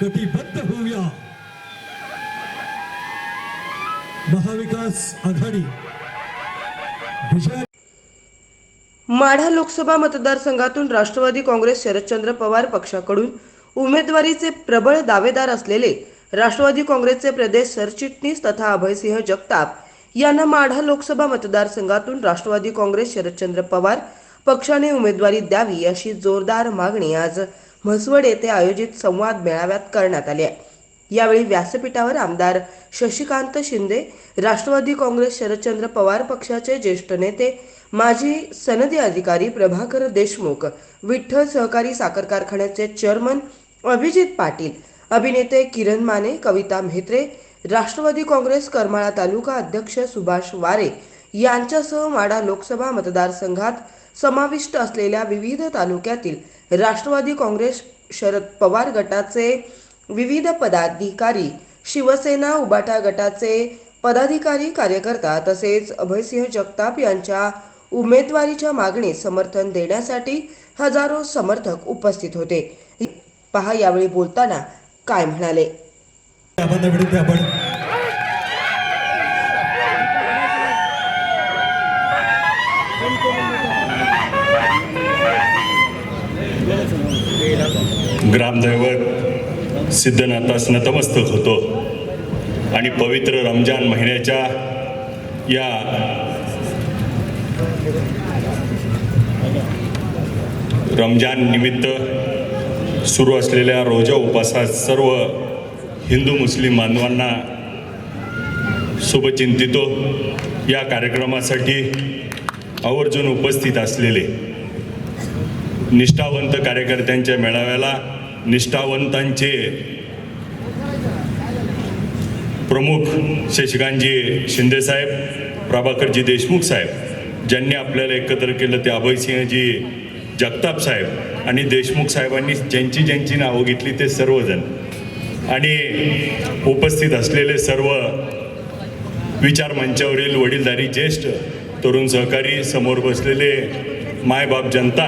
कटिबद्ध होऊया महाविकास आघाडी. विजय माढा लोकसभा मतदारसंघातून राष्ट्रवादी काँग्रेस शरदचंद्र पवार पक्षाकडून उमेदवारीचे प्रबळ दावेदार असलेले राष्ट्रवादी काँग्रेसचे प्रदेश सरचिटणीस तथा अभयसिंह जगताप यांना माढा लोकसभा मतदारसंघातून राष्ट्रवादी काँग्रेस शरदचंद्र पवार पक्षाने उमेदवारी द्यावी अशी जोरदार मागणी आज म्हसवड येथे आयोजित संवाद मेळाव्यात करण्यात आले. आहे यावेळी व्यासपीठावर आमदार शशिकांत शिंदे राष्ट्रवादी काँग्रेस शरदचंद्र पवार पक्षाचे ज्येष्ठ नेते माजी सनदी अधिकारी प्रभाकर देशमुख विठ्ठल सहकारी साखर कारखान्याचे चेअरमन अभिजित पाटील अभिनेते किरण माने कविता म्हेत्रे राष्ट्रवादी काँग्रेस करमाळा तालुका अध्यक्ष सुभाष वारे यांच्यासह माडा लोकसभा मतदारसंघात समाविष्ट असलेल्या विविध तालुक्यातील राष्ट्रवादी काँग्रेस शरद पवार गटाचे विविध पदाधिकारी शिवसेना उबाटा गटाचे पदाधिकारी कार्यकर्ता तसेच अभयसिंह जगताप यांच्या उमेदवारीच्या मागणीस समर्थन देण्यासाठी हजारो समर्थक उपस्थित होते. पहा यावेळी बोलताना काय म्हणाले. आपण ग्रामदैवत सिद्धनाथास नतमस्तक होतो. आणि पवित्र रमजान महिन्याच्या या रमजान निमित्त सुरू असलेल्या रोजा उपासात सर्व हिंदू मुस्लिम बांधवांना शुभचिंतितो. या कार्यक्रमासाठी आवर्जून उपस्थित असलेले निष्ठावंत कार्यकर्त्यांच्या मेळाव्याला निष्ठावंतांचे प्रमुख शशिकांतजी शिंदेसाहेब प्रभाकरजी देशमुख साहेब ज्यांनी आपल्याला एकत्र केलं ते अभयसिंहजी जगताप साहेब आणि देशमुख साहेबांनी ज्यांची ज्यांची नावं घेतली ते सर्वजण. आणि उपस्थित असलेले सर्व विचार मंचावरील वडीलधारी ज्येष्ठ तरुण सहकारी समोर बसलेले मायबाप जनता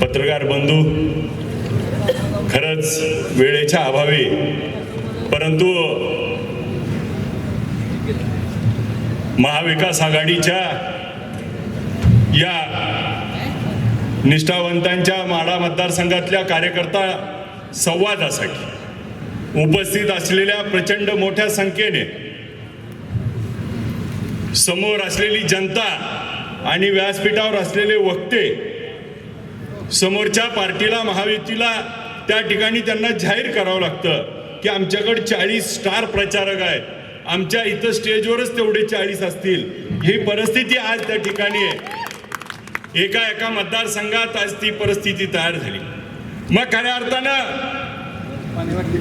पत्रकार बंधू खरंच वेळेच्या अभावी. परंतु महाविकास आघाडीच्या या निष्ठावंतांच्या माडा मतदारसंघातल्या कार्यकर्ता संवादासाठी उपस्थित असलेल्या प्रचंड मोठ्या संख्येने समोर असलेली जनता आणि व्यासपीठावर असलेले वक्ते समोरच्या पार्टीला महायुतीला त्या ठिकाणी त्यांना जाहीर करावं लागतं की आमच्याकडे चाळीस स्टार प्रचारक आहेत. आमच्या इथं स्टेजवरच तेवढे चाळीस असतील. ही परिस्थिती आज त्या ठिकाणी आहे. एका एका मतदारसंघात आज ती परिस्थिती तयार झाली. मग खऱ्या अर्थानं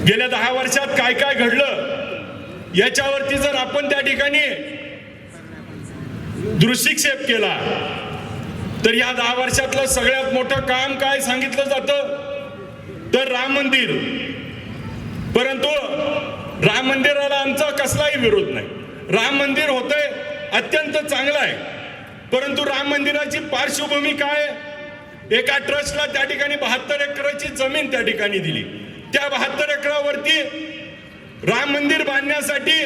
गेल्या दहा वर्षात काय काय घडलं? याच्यावरती जर आपण त्या ठिकाणी दृष्टिक्षेप केला तर या दहा वर्षातलं सगळ्यात मोठं काम काय सांगितलं जातं? तर राम मंदिर. परंतु राम मंदिराला आमचा कसलाही विरोध नाही. राम मंदिर होतंय अत्यंत चांगलं आहे. परंतु राम मंदिराची पार्श्वभूमी काय एका ट्रस्टला त्या ठिकाणी बहात्तर एकराची जमीन त्या ठिकाणी दिली. त्या बहात्तर एकरावरती राम मंदिर बांधण्यासाठी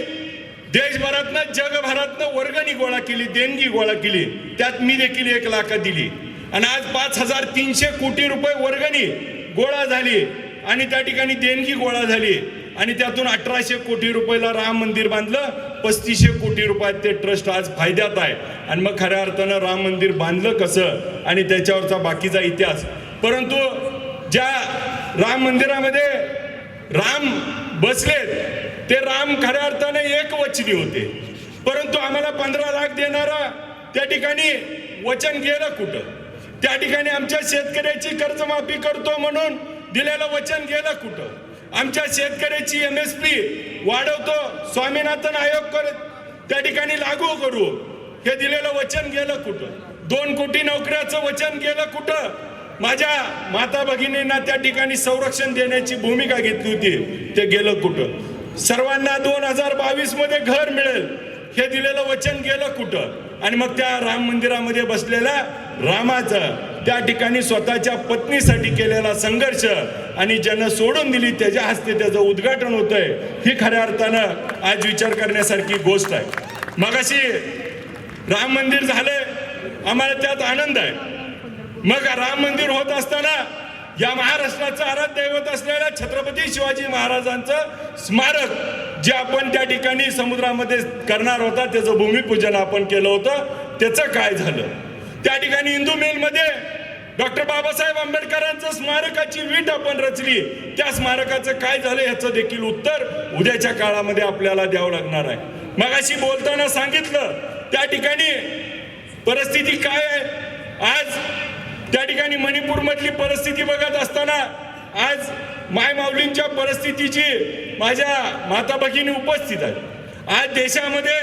देशभरातनं जगभरातनं वर्गणी गोळा केली देणगी गोळा केली. त्यात मी देखील एक लाख दिली. आणि आज पाच हजार तीनशे कोटी रुपये वर्गणी गोळा झाली आणि त्या ठिकाणी देणगी गोळा झाली आणि त्यातून अठराशे कोटी रुपयाला राम मंदिर बांधलं पस्तीसशे कोटी रुपयात ते ट्रस्ट आज फायद्यात आहे. आणि मग खऱ्या अर्थानं राम मंदिर बांधलं कसं? आणि त्याच्यावरचा बाकीचा इतिहास. परंतु ज्या राम मंदिरामध्ये राम बसलेत ते राम खऱ्या अर्थाने एक वचनी होते. परंतु आम्हाला पंधरा लाख देणारा त्या ठिकाणी वचन गेलं कुठं? त्या ठिकाणी आमच्या शेतकऱ्याची कर्जमाफी करतो म्हणून दिलेलं वचन गेलं कुठं? आमच्या शेतकऱ्याची एम एस पी वाढवतो स्वामीनाथन आयोग करत त्या ठिकाणी लागू करू. हे दिलेलं वचन गेलं कुठं? दोन कोटी नोकऱ्याचं वचन गेलं कुठं? माझ्या माता भगिनींना त्या ठिकाणी संरक्षण देण्याची भूमिका घेतली होती. ते गेलं कुठं? सर्वांना दोन हजार बावीसमध्ये घर मिळेल. हे दिलेलं वचन गेलं कुठं? आणि मग त्या राम मंदिरामध्ये बसलेल्या रामाचं त्या ठिकाणी स्वतःच्या पत्नीसाठी केलेला संघर्ष आणि ज्यानं सोडून दिली त्याच्या हस्ते त्याचं उद्घाटन होतंय ही खऱ्या अर्थानं आज विचार करण्यासारखी गोष्ट आहे. मगाशी राम मंदिर झालंय आम्हाला त्यात आनंद आहे. मग राम मंदिर होत असताना या महाराष्ट्राचं आराध्य दैवत असलेल्या छत्रपती शिवाजी महाराजांचं स्मारक जे आपण त्या ठिकाणी समुद्रामध्ये करणार होता त्याचं भूमिपूजन आपण केलं होतं त्याचं काय झालं? त्या ठिकाणी हिंदू मिलमध्ये डॉक्टर बाबासाहेब आंबेडकरांचं स्मारकाची वीट आपण रचली. त्या स्मारकाचं काय झालं ह्याचं देखील उत्तर उद्याच्या काळामध्ये आपल्याला द्यावं लागणार आहे. मग अशी बोलताना सांगितलं त्या ठिकाणी परिस्थिती काय आहे? आज त्या ठिकाणी मणिपूर मधली परिस्थिती बघत असताना आज माय माऊलींच्या परिस्थितीची माझ्या माता भगिनी उपस्थित आहेत. आज देशामध्ये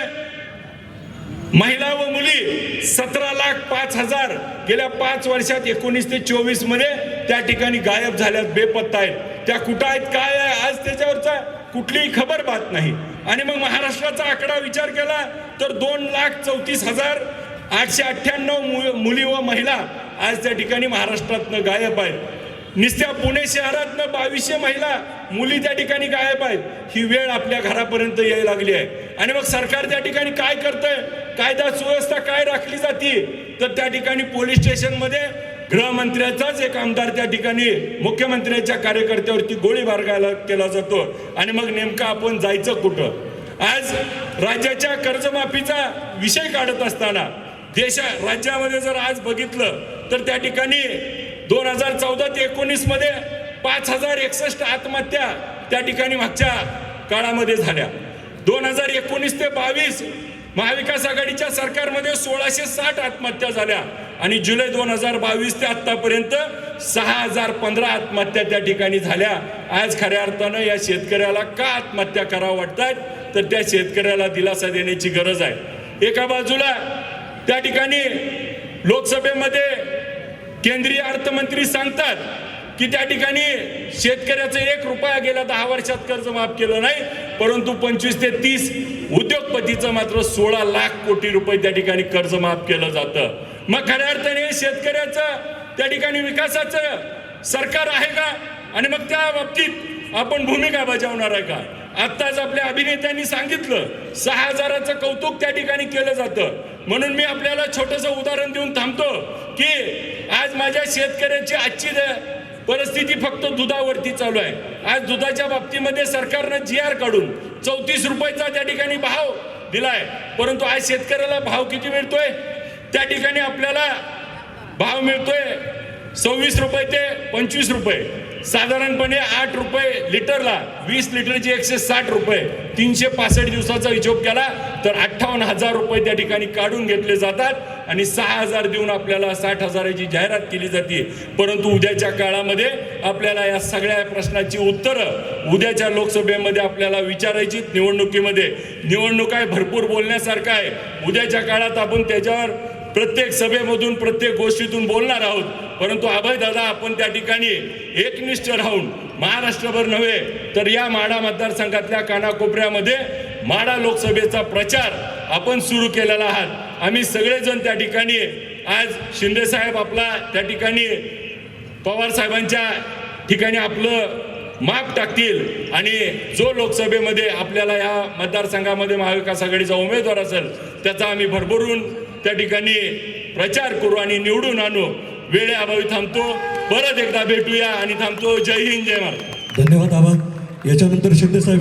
महिला व मुली सतरा लाख पाच हजार गेल्या पाच वर्षात एकोणीस ते चोवीसमध्ये त्या ठिकाणी गायब झाल्यात बेपत्ता आहेत. त्या कुठं आहेत काय आहे आज त्याच्यावरचा कुठलीही खबर बात नाही. आणि मग महाराष्ट्राचा आकडा विचार केला तर दोन लाख चौतीस हजार आठशे अठ्ठ्याण्णव मु- मुली व महिला आज त्या ठिकाणी महाराष्ट्रातनं गायब आहेत. निस्त्या पुणे शहरातनं बावीसशे महिला मुली त्या ठिकाणी गायब आहेत. ही वेळ आपल्या घरापर्यंत यायला लागली आहे. आणि मग सरकार त्या ठिकाणी काय करतंय? कायदा सुव्यवस्था काय राखली जाते? तर त्या ठिकाणी पोलीस स्टेशनमध्ये गृहमंत्र्याचाच एक आमदार त्या ठिकाणी मुख्यमंत्र्याच्या कार्यकर्त्यावरती गोळीबार गायला केला जातो. आणि मग नेमकं आपण जायचं कुठं? आज राज्याच्या कर्जमाफीचा विषय काढत असताना देशा राज्यामध्ये जर आज बघितलं तर त्या ठिकाणी दोन हजार चौदा ते एकोणीसमध्ये पाच हजार एकसष्ट आत्महत्या त्या ठिकाणी मागच्या काळामध्ये झाल्या. दोन हजार एकोणीस ते बावीस महाविकास आघाडीच्या सरकारमध्ये सोळाशे साठ आत्महत्या झाल्या आणि जुलै दोन हजार बावीस ते आतापर्यंत सहा हजार पंधरा आत्महत्या त्या ठिकाणी झाल्या. आज खऱ्या अर्थानं या शेतकऱ्याला का आत्महत्या करावं वाटतात तर त्या शेतकऱ्याला दिलासा देण्याची गरज आहे. एका बाजूला त्या ठिकाणी लोकसभेमध्ये केंद्रीय अर्थमंत्री सांगतात की त्या ठिकाणी शेतकऱ्याचं एक रुपया गेला दहा वर्षात कर्ज माफ केलं नाही परंतु पंचवीस ते तीस उद्योगपतीचं मात्र सोळा लाख कोटी रुपये त्या ठिकाणी कर्ज माफ केलं जातं. मग खऱ्या अर्थाने शेतकऱ्याचं त्या ठिकाणी विकासाचं सरकार आहे का? आणि मग त्या बाबतीत आपण भूमिका बजावणार आहे का? आत्ताच आपल्या अभिनेत्यांनी सांगितलं सहा हजाराचं कौतुक त्या ठिकाणी केलं जातं. म्हणून मी आपल्याला छोटस उदाहरण देऊन थांबतो. की आज माझ्या शेतकऱ्याची आजची द- परिस्थिती फक्त दुधावरती चालू आहे. आज दुधाच्या बाबतीमध्ये सरकारनं जी आर काढून चौतीस रुपयाचा त्या ठिकाणी भाव दिलाय. परंतु आज शेतकऱ्याला भाव किती मिळतोय? त्या ठिकाणी आपल्याला भाव मिळतोय सव्वीस रुपये ते पंचवीस रुपये. साधारणपणे आठ रुपये लिटरला वीस लिटरची एकशे साठ रुपये तीनशे पासष्ट दिवसाचा हिशोब केला तर अठ्ठावन्न हजार रुपये त्या ठिकाणी काढून घेतले जातात आणि सहा हजार देऊन आपल्याला साठ हजाराची जाहिरात केली जाते. परंतु उद्याच्या काळामध्ये आपल्याला या सगळ्या प्रश्नाची उत्तरं उद्याच्या लोकसभेमध्ये आपल्याला विचारायची निवडणुकीमध्ये निवडणूक आहे भरपूर बोलण्यासारखं आहे. उद्याच्या काळात आपण त्याच्यावर प्रत्येक सभेमधून प्रत्येक गोष्टीतून बोलणार आहोत. परंतु अभय दादा आपण त्या ठिकाणी एकनिष्ठ राहून महाराष्ट्रभर नव्हे तर या माडा मतदारसंघातल्या कानाकोपऱ्यामध्ये माडा लोकसभेचा प्रचार आपण सुरू केलेला आहात. आम्ही सगळेजण त्या ठिकाणी आज शिंदे साहेब आपला त्या ठिकाणी पवार साहेबांच्या ठिकाणी आपलं माप टाकतील आणि जो लोकसभेमध्ये आपल्याला या मतदारसंघामध्ये महाविकास आघाडीचा उमेदवार असेल त्याचा आम्ही भरभरून त्या ठिकाणी प्रचार करू आणि निवडून आणू. वेळेअभावी थांबतो. परत एकदा भेटूया आणि थांबतो. जय हिंद जय महाराज धन्यवाद आबा याच्यानंतर शिंदे साहेब